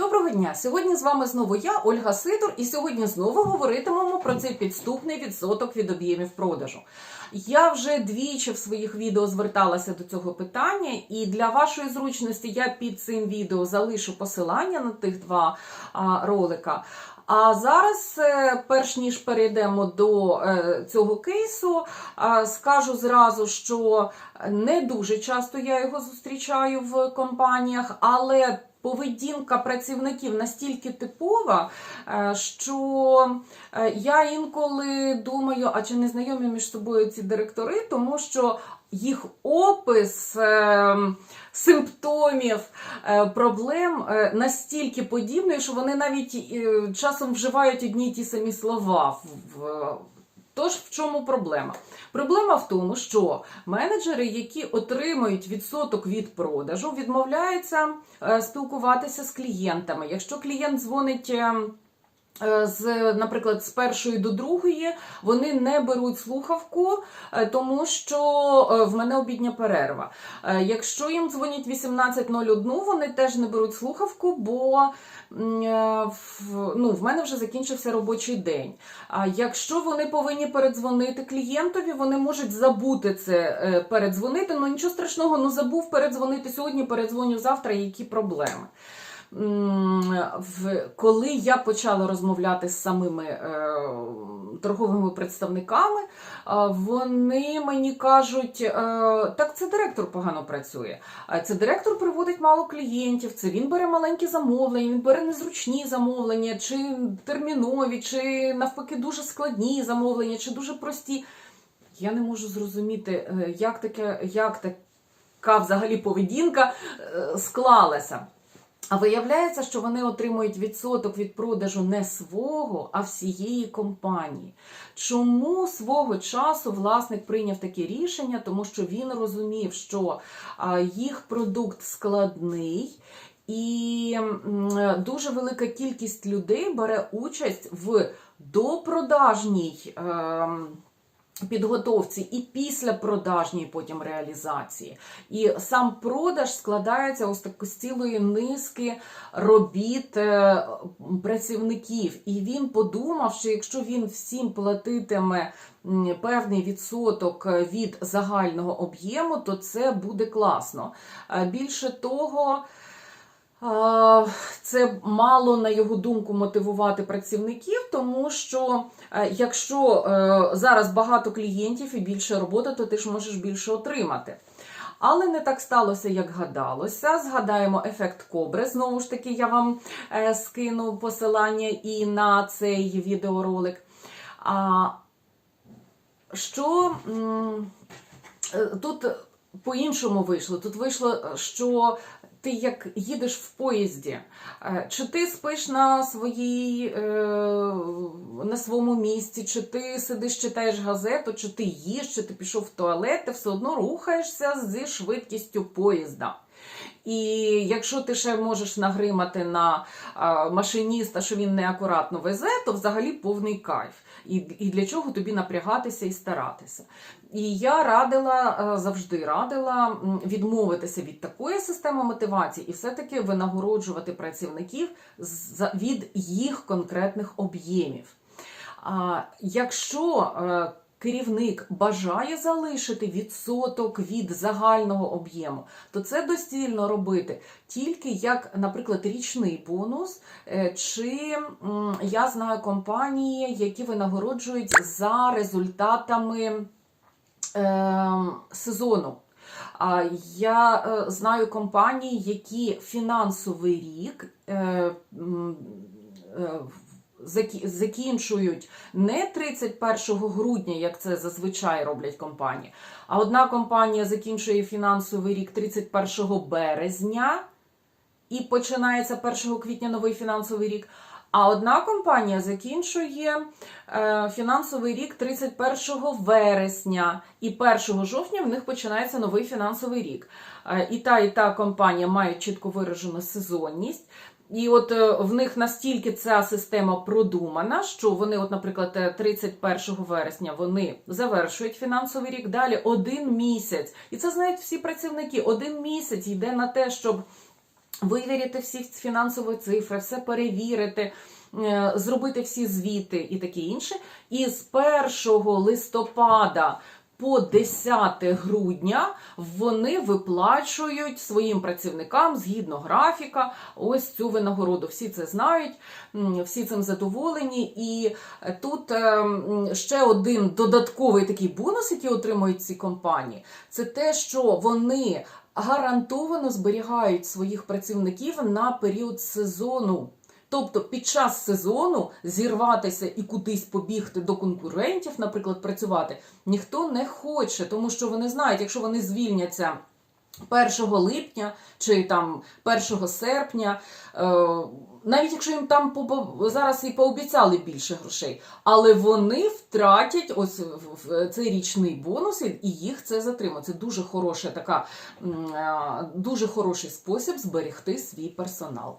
Доброго дня! Сьогодні з вами знову я, Ольга Сидор, і сьогодні знову говоритимемо про цей підступний відсоток від об'ємів продажу. Я вже двічі в своїх відео зверталася до цього питання, і для вашої зручності я під цим відео залишу посилання на тих два а, ролика. А зараз, е, перш ніж перейдемо до е, цього кейсу, а, скажу зразу, що не дуже часто я його зустрічаю в компаніях, але поведінка працівників настільки типова, е, що е, я інколи думаю, а чи не знайомі між собою ці директори, тому що їх опис е, симптомів проблем настільки подібний, що вони навіть часом вживають одні й ті самі слова. в- Тож в чому проблема? Проблема в тому, що менеджери, які отримують відсоток від продажу, відмовляються е, спілкуватися з клієнтами. Якщо клієнт дзвонить. Е, З, наприклад, з першої до другої вони не беруть слухавку, е, тому що е, в мене обідня перерва. Якщо їм дзвонять 18.01, вони теж не беруть слухавку, бо ну, в мене вже закінчився робочий день. А якщо вони повинні передзвонити клієнтові, вони можуть забути це передзвонити. Ну нічого страшного, ну забув передзвонити сьогодні, передзвоню завтра. Які проблеми? В коли я почала розмовляти з самими е, торговими представниками, вони мені кажуть, е, так це директор погано працює. Це директор приводить мало клієнтів, це він бере маленькі замовлення, він бере незручні замовлення, чи термінові, чи навпаки дуже складні замовлення, чи дуже прості. Я не можу зрозуміти, е, як таке, як така взагалі поведінка е, склалася. А виявляється, що вони отримують відсоток від продажу не свого, а всієї компанії. Чому свого часу власник прийняв таке рішення? Тому що він розумів, що їх продукт складний. І дуже велика кількість людей бере участь в допродажній ем, підготовці і після продажній потім реалізації. І сам продаж складається ось так з цілої низки робіт е, працівників. І він подумав, що якщо він всім платитиме певний відсоток від загального об'єму, то це буде класно. Е, Більше того, Це мало, на його думку, мотивувати працівників, тому що е, якщо е, зараз багато клієнтів і більше роботи, то ти ж можеш більше отримати. Але не так сталося, як гадалося. Згадаємо ефект кобри. Знову ж таки, я вам е, скину посилання і на цей відеоролик. Що тут по-іншому вийшло? Тут вийшло, що ти як їдеш в поїзді, Е, чи ти спиш на своїй е, на своєму місці, чи ти сидиш, читаєш газету, чи ти їш, чи ти пішов в туалет, ти все одно рухаєшся зі швидкістю поїзда. І якщо ти ще можеш нагримати на машиніста, що він неакуратно везе, то взагалі повний кайф. І, і для чого тобі напрягатися і старатися? І я радила, е, завжди радила відмовитися від такої системи мотивації і все-таки винагороджувати працівників від їх конкретних об'ємів. Якщо е, керівник бажає залишити відсоток від загального об'єму, то це доцільно робити тільки як, наприклад, річний бонус, е, чи я знаю компанії, які винагороджують за результатами е, сезону. Я знаю компанії, які фінансовий рік е, е, закінчують не 31 грудня, як це зазвичай роблять компанії, а одна компанія закінчує фінансовий рік 31 березня і починається 1 квітня новий фінансовий рік. А одна компанія закінчує е, фінансовий рік 31 вересня, і 1 жовтня в них починається новий фінансовий рік. Е, і та, і та компанія мають чітко виражену сезонність. І от е, в них настільки ця система продумана, що вони, от, наприклад, е, 31 вересня вони завершують фінансовий рік. Далі один місяць, і це знають всі працівники. Один місяць йде на те, щоб вивірити всі фінансові цифри, все перевірити. е, Зробити всі звіти і таке інше. І з 1 листопада по 10 грудня вони виплачують своїм працівникам згідно графіка ось цю винагороду. Всі це знають, всі цим задоволені. І тут е, ще один додатковий такий бонус, який отримують ці компанії, це те, що вони гарантовано зберігають своїх працівників на період сезону. Тобто під час сезону зірватися і кудись побігти до конкурентів, наприклад, працювати, ніхто не хоче, тому що вони знають, якщо вони звільняться 1 липня чи там 1 серпня, е, навіть якщо їм там зараз і пообіцяли більше грошей, але вони втратять ось цей річний бонус і їх це затримає. Це дуже хороша така, е, дуже хороший спосіб зберегти свій персонал.